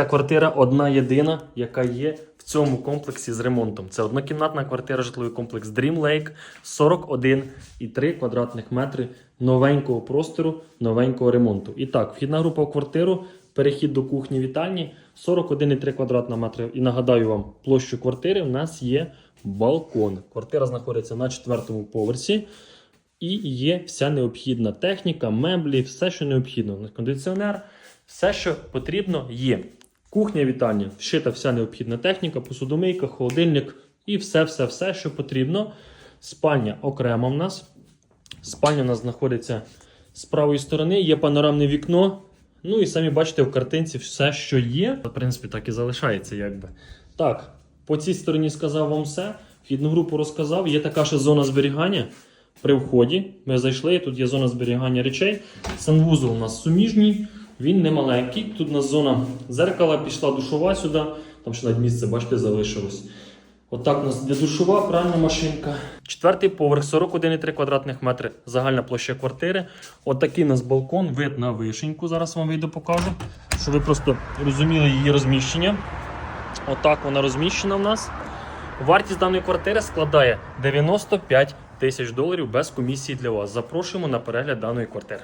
Ця квартира одна єдина, яка є в цьому комплексі з ремонтом. Це однокімнатна квартира, житловий комплекс Dream Lake, 41,3 квадратних метри новенького простору, новенького ремонту. І так, вхідна група в квартиру, перехід до кухні вітальні, 41,3 квадратна метри. І нагадаю вам, площу квартири в нас є балкон. Квартира знаходиться на четвертому поверсі. І є вся необхідна техніка, меблі, все, що необхідно. Кондиціонер, все, що потрібно, є. Кухня, вітальня, вшита вся необхідна техніка, посудомийка, холодильник і все-все-все, що потрібно. Спальня окремо в нас. Спальня у нас знаходиться з правої сторони, є панорамне вікно. Ну і самі бачите в картинці все, що є. В принципі, так і залишається, якби. Так, по цій стороні сказав вам все. Вхідну групу розказав. Є така ще зона зберігання. При вході ми зайшли, тут є зона зберігання речей. Санвузол у нас суміжній, він не маленький. Тут у нас зона зеркала, пішла душова сюди. Там ще навіть місце, бачите, залишилось. Отак у нас де душова, пральна машинка. Четвертий поверх, 41,3 квадратних метри, загальна площа квартири. Отакий у нас балкон, вид на вишеньку. Зараз вам вийду покажу, щоб ви просто розуміли її розміщення. Отак вона розміщена в нас. Вартість даної квартири складає 95 тисяч доларів без комісії для вас. Запрошуємо на перегляд даної квартири.